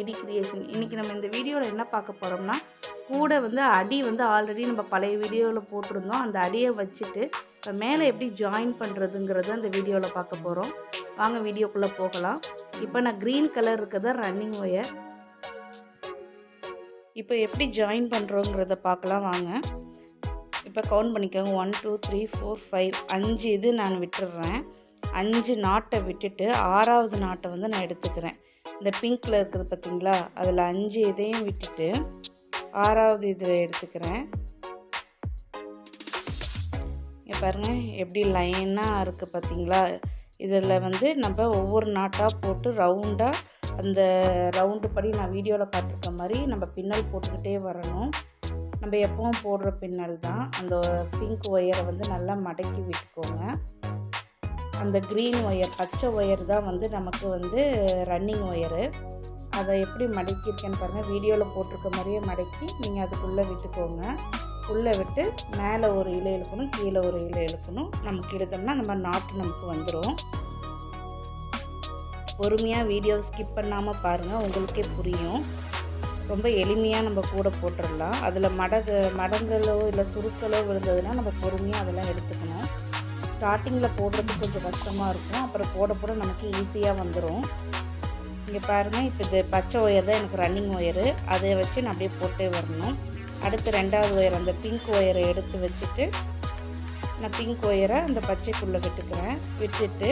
ID creation. இன்றைக்கி நம்ம இந்த வீடியோவில் என்ன பார்க்க போகிறோம்னா கூட வந்து அடி வந்து ஆல்ரெடி நம்ம பழைய வீடியோவில் போட்டிருந்தோம். அந்த அடியை வச்சுட்டு இப்போ மேலே எப்படி ஜாயின் பண்ணுறதுங்கிறத அந்த வீடியோவில் பார்க்க போகிறோம் வாங்க வீடியோக்குள்ளே போகலாம். இப்போ நான் க்ரீன் கலர் இருக்கிறத ரன்னிங் ஒயர் இப்போ எப்படி ஜாயின் பண்ணுறோங்கிறத பார்க்கலாம் வாங்க. இப்போ கவுண்ட் பண்ணிக்கோங்க. One two three four five அஞ்சு இது நான் விட்டுடுறேன் அஞ்சு நாட்டை விட்டுட்டு ஆறாவது நாட்டை வந்து நான் எடுத்துக்கிறேன். இந்த பிங்க்கில் இருக்கிறது பார்த்தீங்களா அதில் அஞ்சு இதையும் விட்டுட்டு ஆறாவது இதில் எடுத்துக்கிறேன். இங்கே பாருங்கள் எப்படி லைனாக இருக்குது பார்த்தீங்களா இதில் வந்து நம்ம ஒவ்வொரு நாட்டாக போட்டு ரவுண்டாக அந்த ரவுண்டு படி நான் வீடியோவில் பார்த்துருக்க மாதிரி நம்ம பின்னல் போட்டுக்கிட்டே வரணும். நம்ம எப்பவும் போடுற பின்னல் தான். அந்த பிங்க் ஒயரை வந்து நல்லா மடக்கி விட்டுக்கோங்க. அந்த க்ரீன் ஒயர் பச்சை ஒயர் தான் வந்து நமக்கு வந்து ரன்னிங் ஒயரு அதை எப்படி மடக்கியிருக்கேன்னு பாருங்கள் வீடியோவில் போட்டிருக்க மாதிரியே மடக்கி நீங்கள் அதுக்குள்ளே விட்டுக்கோங்க. உள்ளே விட்டு மேலே ஒரு இலை இழுக்கணும் கீழே ஒரு இலை இழுக்கணும். நமக்கு இழுத்தோம்னா நம்ம நாட்டு நமக்கு வந்துடும் பொறுமையாக வீடியோ ஸ்கிப் பண்ணாமல் பாருங்கள் உங்களுக்கே புரியும். ரொம்ப எளிமையாக நம்ம கூட போட்டுடலாம் அதில் மடகு மடங்களோ இல்லை சுருக்களோ விழுந்ததுன்னா நம்ம பொறுமையாக அதெல்லாம் எடுத்துக்கணும். ஸ்டார்டிங்கில் போடுறதுக்கு கொஞ்சம் கஷ்டமாக இருக்கும். அப்புறம் போட போட நமக்கு ஈஸியாக வந்துடும் இங்கே பாருங்கள் இப்போ இது பச்சை ஒயர் தான் எனக்கு ரன்னிங் ஒயரு அதை வச்சு நான் அப்படியே போட்டே வரணும். அடுத்து ரெண்டாவது ஒயர் அந்த பிங்க் ஒயரை எடுத்து வச்சுட்டு நான் பிங்க் ஒயரை அந்த பச்சைக்குள்ளே விட்டுக்கிறேன். விட்டுட்டு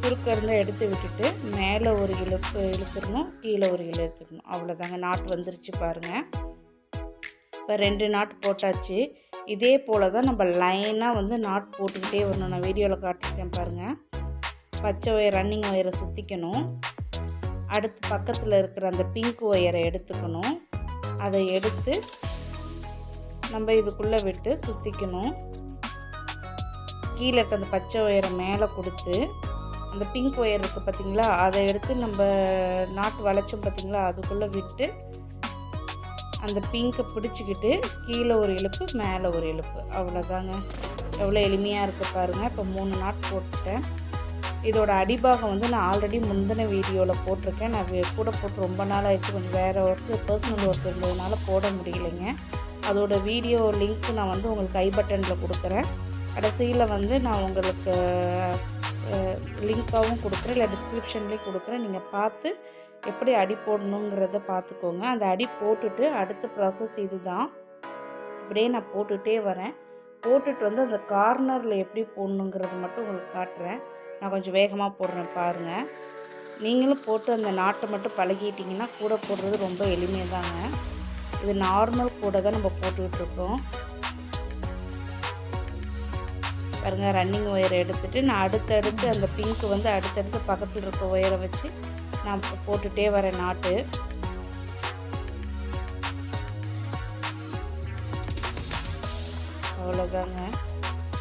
சுருக்கம் இருந்தால் எடுத்து விட்டுட்டு மேலே ஒரு இழுப்பு இழுத்துடணும் கீழே ஒரு இழுத்துடணும். அவ்வளோதாங்க நாட்டு வந்துருச்சு பாருங்கள் இப்போ ரெண்டு நாட் போட்டாச்சு. இதே போல் தான் நம்ம லைனாக வந்து நாட் போட்டுக்கிட்டே வரணும். நான் வீடியோவில் காட்டிருக்கேன் பாருங்கள் பச்சை ஒயர் ரன்னிங் ஒயரை சுற்றிக்கணும் அடுத்து பக்கத்தில் இருக்கிற அந்த பிங்க் ஒயரை எடுத்துக்கணும். அதை எடுத்து நம்ம இதுக்குள்ளே விட்டு சுற்றிக்கணும் கீழே இருக்க அந்த பச்சை ஒயரை மேலே கொடுத்து அந்த பிங்க் ஒயர் இருக்குது பார்த்தீங்களா அதை எடுத்து நம்ம நாட்டு வளைச்சோம் பார்த்தீங்களா அதுக்குள்ளே விட்டு அந்த பிங்கை பிடிச்சிக்கிட்டு கீழே ஒரு இழுப்பு மேலே ஒரு இழுப்பு. அவ்வளோதாங்க எவ்வளோ எளிமையாக இருக்குது பாருங்கள் இப்போ மூணு நாட் போட்டுட்டேன். இதோட அடிபாகம் வந்து நான் ஆல்ரெடி முந்தின வீடியோவில் போட்டிருக்கேன். நான் கூட போட்டு ரொம்ப நாள் ஆயிடுச்சு. கொஞ்சம் வேறு ஒர்க்கு பர்சனல் ஒர்க் இருந்ததுனால போட முடியலைங்க. அதோட வீடியோ லிங்க் நான் வந்து உங்களுக்கு ஐ பட்டனில் கொடுக்குறேன். கடைசியில் வந்து நான் உங்களுக்கு லிங்க்காகவும் கொடுக்குறேன். இல்லை டிஸ்கிரிப்ஷன்லேயும் கொடுக்குறேன். நீங்கள் பார்த்து எப்படி அடி போடணுங்கிறத பார்த்துக்கோங்க. அந்த அடி போட்டுட்டு அடுத்த ப்ராசஸ் இது தான் இப்படியே நான் போட்டுகிட்டே வரேன். போட்டுட்டு வந்து அந்த கார்னரில் எப்படி போடணுங்கிறது மட்டும் உங்களுக்கு காட்டுறேன். நான் கொஞ்சம் வேகமாக போடுறேன் பாருங்கள் நீங்களும் போட்டு அந்த நாட்டை மட்டும் பழகிட்டிங்கன்னா கூட போடுறது ரொம்ப எளிமையாக தாங்க இது நார்மல் கூட தான் நம்ம போட்டுக்கிட்டு இருக்கோம். பாருங்கள் ரன்னிங் ஒயரை எடுத்துகிட்டு நான் அடுத்தடுத்து அந்த பிங்க் வந்து அடுத்தடுத்து பக்கத்தில் இருக்க ஒயரை வச்சு நான் போட்டுகிட்டே வரேன் நாட்டு. அவ்வளோதாங்க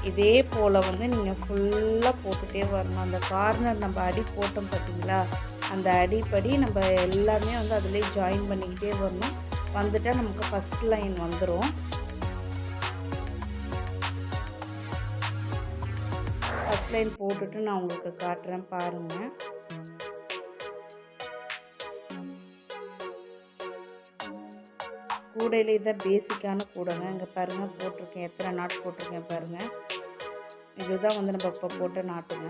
இதே போல் வந்து நீங்கள் ஃபுல்லாக போட்டுகிட்டே வரணும். அந்த கார்னர் நம்ம அடி போட்டோம் பார்த்தீங்களா அந்த அடிப்படி நம்ம எல்லாமே வந்து அதிலே ஜாயின் பண்ணிக்கிட்டே வரணும். வந்துட்டால் நமக்கு ஃபஸ்ட் லைன் வந்துடும் ஃபஸ்ட் லைன் போட்டுட்டு நான் உங்களுக்கு காட்டுறேன் பாருங்கள் கூடையிலே தான் பேசிக்கான கூடைங்க. இங்கே பாருங்கள் போட்டிருக்கேன். எத்தனை நாட்டு போட்டிருக்கேன் பாருங்கள் இதுதான் வந்து நம்ம இப்போ போட்ட நாட்டுங்க.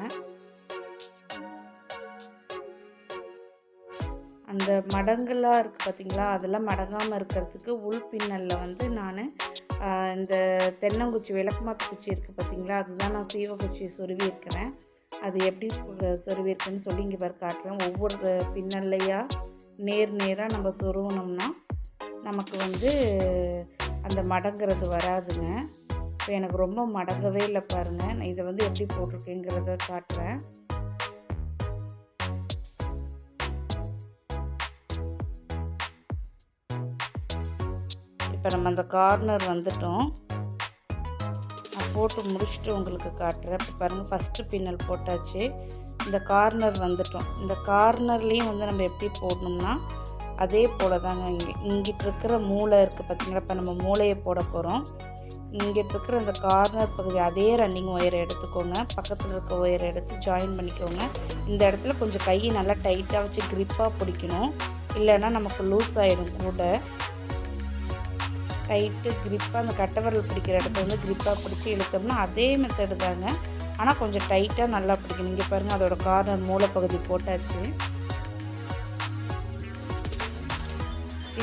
அந்த மடங்கெல்லாம் இருக்குது பார்த்தீங்களா அதெல்லாம் மடங்காமல் இருக்கிறதுக்கு உள் பின்னலில் வந்து நான் இந்த தென்னங்குச்சி விளக்குமாத்து குச்சி இருக்குது பார்த்தீங்களா அதுதான் நான் சீவக்குச்சி சொருவி இருக்கிறேன் அது எப்படி சொருவி இருக்குன்னு சொல்லி இங்கே பாரு காட்டுறேன். ஒவ்வொரு பின்னல்லையா நேர் நேராக நம்ம சொருவினோம்னா நமக்கு வந்து அந்த மடங்கிறது வராதுங்க. இப்போ எனக்கு ரொம்ப மடங்கவே இல்லை பாருங்கள் நான் இதை வந்து எப்படி போட்டிருக்கேங்கிறத காட்டுறேன். இப்போ நம்ம அந்த கார்னர் வந்துட்டோம். நான் போட்டு முடிச்சுட்டு உங்களுக்கு காட்டுறேன். இப்போ பாருங்கள் ஃபஸ்ட்டு பின்னல் போட்டாச்சு. இந்த கார்னர் வந்துட்டோம். இந்த கார்னர்லேயும் வந்து நம்ம எப்படி போடணும்னா அதே போல் தாங்க இங்கே இங்கிட்டு இருக்கிற மூளை இருக்குது பார்த்தீங்கன்னா இப்போ நம்ம மூளையை போட போகிறோம் இங்கிட்டு இருக்கிற இந்த கார்னர் பகுதி அதே ரன்னிங் ஒயரை எடுத்துக்கோங்க. பக்கத்தில் இருக்க ஒயரை எடுத்து ஜாயின் பண்ணிக்கோங்க. இந்த இடத்துல கொஞ்சம் கையை நல்லா டைட்டாக வச்சு க்ரிப்பாக பிடிக்கணும். இல்லைன்னா நமக்கு லூஸ் ஆகிடும் கூட. டைட்டு க்ரிப்பாக அந்த கட்டவரல் பிடிக்கிற இடத்த வந்து க்ரிப்பாக பிடிச்சி இழுத்தோம்னா அதே மெத்தடு தாங்க. ஆனால் கொஞ்சம் டைட்டாக நல்லா பிடிக்கணும். இங்கே பாருங்கள் அதோடய கார்னர் மூளைப்பகுதி போட்டாச்சு.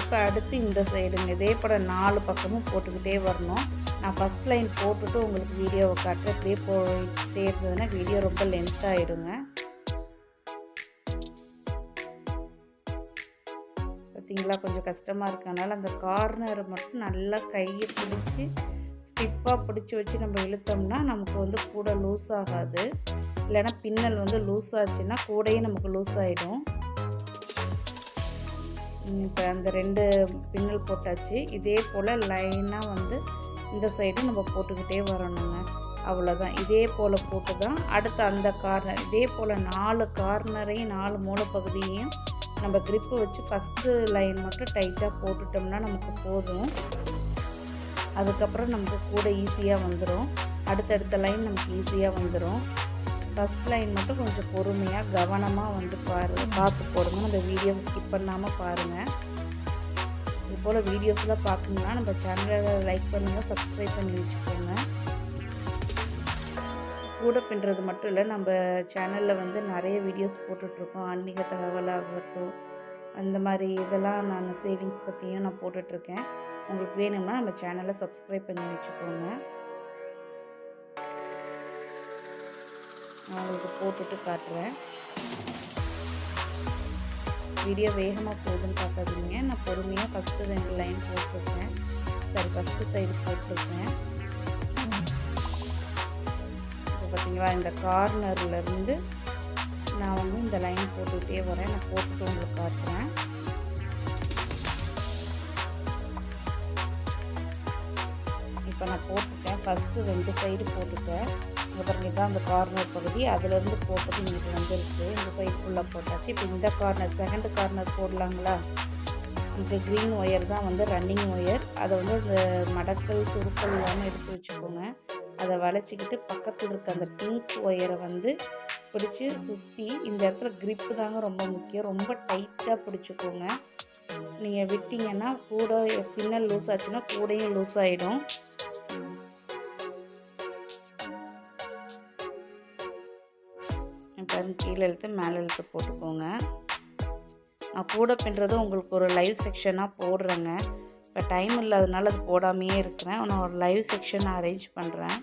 இப்போ அடுத்து இந்த சைடுங்க இதே போல் நாலு பக்கமும் போட்டுக்கிட்டே வரணும். நான் ஃபஸ்ட் லைன் போட்டுட்டு உங்களுக்கு வீடியோவை காட்டுறேன். இப்படியே போயிட்டே இருந்ததுன்னா வீடியோ ரொம்ப லென்த் ஆகிடுங்க பார்த்தீங்களா கொஞ்சம் கஷ்டமாக இருக்கனால அந்த கார்னரை மட்டும் நல்லா கையை பிடிச்சி ஸ்டிப்பாக பிடிச்சி வச்சு நம்ம இழுத்தோம்னா நமக்கு வந்து கூட லூஸ் ஆகாது. இல்லைன்னா பின்னல் வந்து லூஸ் ஆச்சுன்னா கூடையும் நமக்கு லூஸ் ஆகிடும் இப்போ அந்த ரெண்டு பின்னல் போட்டாச்சு. இதே போல் லைனாக வந்து இந்த சைடு நம்ம போட்டுக்கிட்டே வரணுங்க. அவ்வளோதான் இதே போல் போட்டு தான் அடுத்து அந்த கார்னர் இதே போல் நாலு கார்னரையும் நாலு மூலப்பகுதியையும் நம்ம க்ரிப்பு வச்சு ஃபஸ்ட்டு லைன் மட்டும் டைட்டாக போட்டுட்டோம்னா நமக்கு போதும். அதுக்கப்புறம் நமக்கு கூட ஈஸியாக வந்துடும் அடுத்தடுத்த லைன் நமக்கு ஈஸியாக வந்துடும் ஃபஸ்ட் லைன் மட்டும் கொஞ்சம் பொறுமையாக கவனமாக வந்து பாரு பார்த்து போடுங்க. அந்த வீடியோவை ஸ்கிப் பண்ணாமல் பாருங்கள் இது போல் வீடியோஸ்லாம் பார்க்கணுன்னா நம்ம சேனலை லைக் பண்ணுங்கள் சப்ஸ்கிரைப் பண்ணி வச்சுக்கோங்க. கூட பின்னுறது மட்டும் இல்லை நம்ம சேனலில் வந்து நிறைய வீடியோஸ் போட்டுட்ருக்கோம். ஆன்மீக தகவலாகட்டும் அந்த மாதிரி இதெல்லாம் நான் சேவிங்ஸ் பற்றியும் நான் போட்டுட்ருக்கேன். உங்களுக்கு வேணும்னா நம்ம சேனலை சப்ஸ்கிரைப் பண்ணி வச்சுக்கோங்க. நான் உங்களுக்கு போட்டுட்டு காட்டுறேன். வீடியோ வேகமாக போகுதுன்னு பார்க்காதீங்க. நான் பொறுமையாக ஃபஸ்ட்டு ரெண்டு லைன் போட்டிருக்கேன். சரி ஃபஸ்ட்டு சைடு போட்டிருக்கேன். இப்போ பார்த்தீங்களா இந்த கார்னர்லேருந்து நான் வந்து இந்த லைன் போட்டுக்கிட்டே வரேன். நான் போட்டுட்டு உங்களுக்கு காட்டுறேன். இப்போ நான் போட்டுட்டேன். ஃபஸ்ட்டு ரெண்டு சைடு போட்டுட்டேன். இங்கே பாருங்க அந்த கார்னர் பகுதி. அதிலேருந்து போட்டது இங்கிட்டு வந்துருக்கு. இந்த சைடு ஃபுல்லாக போட்டாச்சு. இப்போ இந்த கார்னர் செகண்ட் கார்னர் போடலாங்களா? இந்த க்ரீன் ஒயர் தான் வந்து ரன்னிங் ஒயர் அதை வந்து அந்த மடக்கல் சுருக்கல் இல்லாமல் எடுத்து வச்சுக்கோங்க. அதை வளைச்சிக்கிட்டு பக்கத்தில் இருக்க அந்த பிங்க் ஒயரை வந்து பிடிச்சி சுற்றி இந்த இடத்துல க்ரிப்பு தாங்க ரொம்ப முக்கியம். ரொம்ப டைட்டாக பிடிச்சிக்கோங்க. நீங்கள் விட்டிங்கன்னா கூட பின்னல் லூஸ் ஆச்சுன்னா கூடையும் லூஸ் ஆகிடும் பாருங்க கீழே இழுத்து மேலே இழுத்து போட்டுக்கோங்க. நான் கூட பின்னுறது உங்களுக்கு ஒரு லைவ் செக்ஷனாக போடுறேங்க. இப்போ டைம் இல்லாதனால அது போடாமையே இருக்கிறேன். நான் ஒரு லைவ் செக்ஷன் அரேஞ்ச் பண்ணுறேன்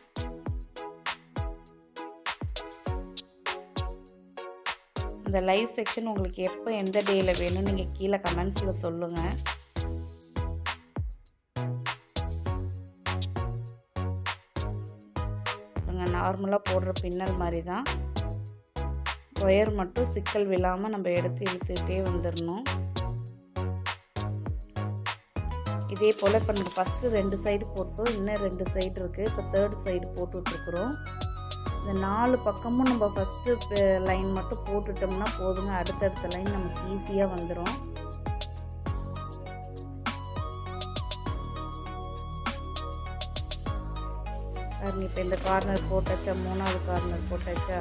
இந்த லைவ் செக்ஷன் உங்களுக்கு எப்போ எந்த டேயில் வேணும் நீங்கள் கீழே கமெண்ட்ஸில் சொல்லுங்கள் நார்மலாக போடுற பின்னல் மாதிரி தான் ஒயர் மட்டும் சிக்கல் விழாமல் நம்ம எடுத்து இழுத்துக்கிட்டே வந்துடணும் இதே போல் இப்போ நம்ம ஃபஸ்ட்டு ரெண்டு சைடு போட்டோம். இன்னும் ரெண்டு சைடு இருக்குது இப்போ தேர்ட் சைடு போட்டுட்ருக்குறோம். இந்த நாலு பக்கமும் நம்ம ஃபஸ்ட்டு லைன் மட்டும் போட்டுட்டோம்னா போதுங்க. அடுத்தடுத்த லைன் நமக்கு ஈஸியாக வந்துடும் பாருங்க இப்போ இந்த கார்னர் போட்டாச்சா? மூணாவது கார்னர் போட்டாச்சா?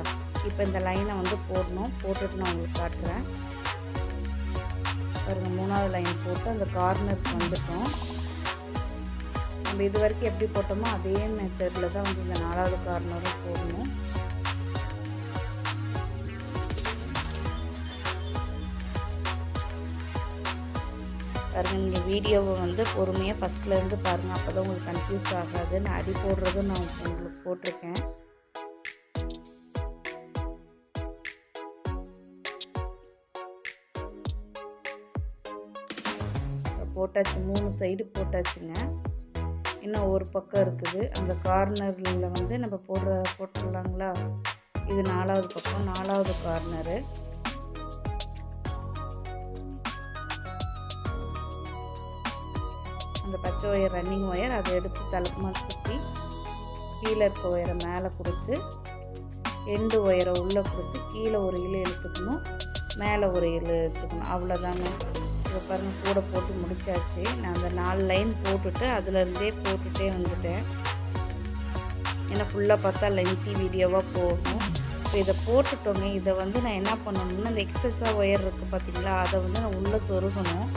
இப்போ இந்த லைனை வந்து போடணும். போட்டுட்டு நான் உங்களுக்கு காட்டுறேன். பாருங்க மூணாவது லைன் போட்டு அந்த கார்னருக்கு வந்துட்டோம். நம்ம இது வரைக்கும் எப்படி போட்டோமோ அதே மெத்தடில் தான் வந்து இந்த நாலாவது கார்னரும் போடணும். பாருங்கள் நீங்கள் வீடியோவை வந்து பொறுமையாக ஃபஸ்ட்லேருந்து பாருங்கள் அப்போ தான் உங்களுக்கு கன்ஃபியூஸ் ஆகாது நான் அடி போடுறதும் நான் உங்களுக்கு போட்டிருக்கேன். போட்டாச்சு மூணு சைடு போட்டாச்சுங்க. இன்னும் ஒரு பக்கம் இருக்குது. அந்த கார்னரில் வந்து நம்ம போடுற போட்டுடலாங்களா? இது நாலாவது பக்கம் நாலாவது கார்னரு அந்த பச்சை ஒயர் ரன்னிங் ஒயர் அதை எடுத்து தலைக்குமா சுற்றி கீழே இருக்க ஒயரை மேலே கொடுத்து எண்டு ஒயரை உள்ளே கொடுத்து கீழே ஒரு இழு இழுத்துக்கணும் மேலே ஒரு இழு இழுத்துக்கணும் அவ்வளோதாங்க இப்போ பாருங்கள் கூட போட்டு முடிச்சாச்சு. நான் அந்த நாலு லைன் போட்டுட்டு அதுலேருந்தே போட்டுகிட்டே வந்துட்டேன். ஏன்னா ஃபுல்லாக பார்த்தா லென்த்தி வீடியோவாக போகும் இப்போ இதை போட்டுட்டோங்க இதை வந்து நான் என்ன பண்ணணும்னா இந்த எக்ஸஸாக ஒயர் இருக்குது பார்த்தீங்களா அதை வந்து நான் உள்ளே சொருகணும்.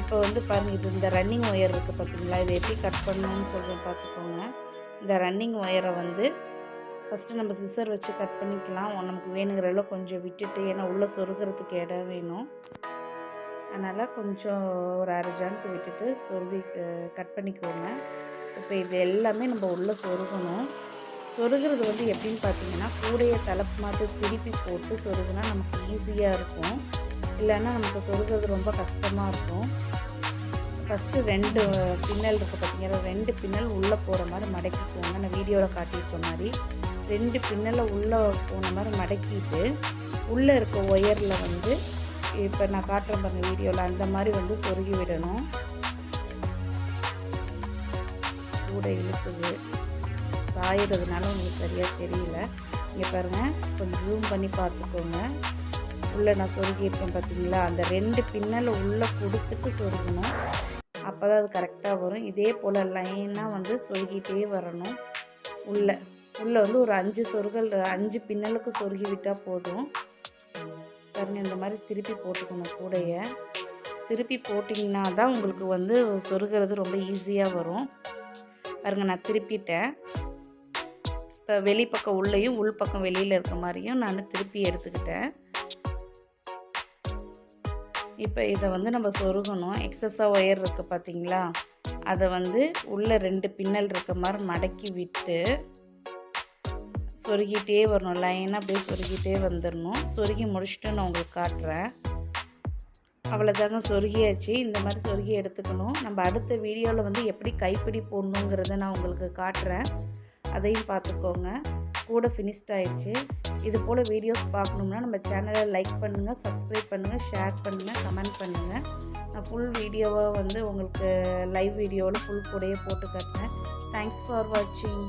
இப்போ வந்து பாருங்கள் இது இந்த ரன்னிங் ஒயர் இருக்குது பார்த்தீங்களா இதை எப்படி கட் பண்ணணும்னு சொல்கிறேன் பார்த்துக்கோங்க. இந்த ரன்னிங் ஒயரை வந்து ஃபஸ்ட்டு நம்ம சிசர் வச்சு கட் பண்ணிக்கலாம். நமக்கு வேணுங்கிற அளவு கொஞ்சம் விட்டுட்டு ஏன்னா உள்ளே சொருகிறதுக்கு இடம் வேணும். அதனால் கொஞ்சம் ஒரு அரை ஜான்க்கு விட்டுட்டு சொருவி கட் பண்ணிக்கோங்க. இப்போ இது எல்லாமே நம்ம உள்ளே சொருகணும். சொருகிறது வந்து எப்படின்னு பார்த்தீங்கன்னா கூடையை தலைப்பு மாட்டு திருப்பி போட்டு சொருகுனா நமக்கு ஈஸியாக இருக்கும். இல்லைன்னா நமக்கு சொருகிறது ரொம்ப கஷ்டமாக இருக்கும். ஃபஸ்ட்டு ரெண்டு பின்னல் இருக்குது பார்த்தீங்கன்னா ரெண்டு பின்னல் உள்ளே போகிற மாதிரி மடக்கிக்கோங்க நான் வீடியோவில் காட்டியிருக்க மாதிரி. ரெண்டு பின்னலை உள்ளே போன மாதிரி மடக்கிட்டு உள்ளே இருக்க ஒயரில் வந்து இப்போ நான் காட்டுறேன் பாருங்கள் வீடியோவில். அந்த மாதிரி வந்து சொருகி விடணும். கூட இழுக்குது. சாயிறதுனால உங்களுக்கு சரியாக தெரியல. இங்கே பாருங்கள் கொஞ்சம் ஜூம் பண்ணி பார்த்துக்கோங்க. உள்ளே நான் சொருகியிருக்கேன் பார்த்தீங்களா அந்த ரெண்டு பின்னலை உள்ளே கொடுத்துட்டு சொருகணும். அப்போ தான் அது கரெக்டாக வரும். இதே போல் லைனாக வந்து சொருகிட்டே வரணும். உள்ளே. உள்ளே வந்து ஒரு அஞ்சு சொருகல் அஞ்சு பின்னலுக்கு சொருகி விட்டால் போதும். பாருங்கள் இந்த மாதிரி திருப்பி போட்டுக்கணும் கூடைய. திருப்பி போட்டிங்கன்னா தான் உங்களுக்கு வந்து சொருகிறது ரொம்ப ஈஸியாக வரும். பாருங்கள் நான் திருப்பிட்டேன். இப்போ வெளிப்பக்கம் உள்ளேயும் உள் பக்கம் வெளியில் இருக்க மாதிரியும் நான் திருப்பி எடுத்துக்கிட்டேன். இப்போ இதை வந்து நம்ம சொருகணும். எக்ஸஸாக ஒயர் இருக்குது பார்த்தீங்களா அதை வந்து உள்ளே ரெண்டு பின்னல் இருக்க மாதிரி மடக்கி விட்டு சொருகிட்டே வரணும். லைனாக அப்படியே சொருகிட்டே வந்துடணும் சொருகி முடிச்சுட்டு நான் உங்களுக்கு காட்டுறேன். அவ்வளோதாங்க சொருகியாச்சு. இந்த மாதிரி சொருகி எடுத்துக்கணும். நம்ம அடுத்த வீடியோவில் வந்து எப்படி கைப்பிடி போடணுங்கிறத நான் உங்களுக்கு காட்டுறேன். அதையும் பார்த்துக்கோங்க. கூட ஃபினிஷ்ட் ஆயிடுச்சு. இது போல் வீடியோஸ் பார்க்கணும்னா நம்ம சேனலை லைக் பண்ணுங்கள் சப்ஸ்கிரைப் பண்ணுங்கள் ஷேர் பண்ணுங்கள் கமெண்ட் பண்ணுங்கள் நான் ஃபுல் வீடியோவை வந்து உங்களுக்கு லைவ் வீடியோவில் ஃபுல் கூடையே போட்டு காட்டுறேன். தேங்க்ஸ் ஃபார் வாட்சிங்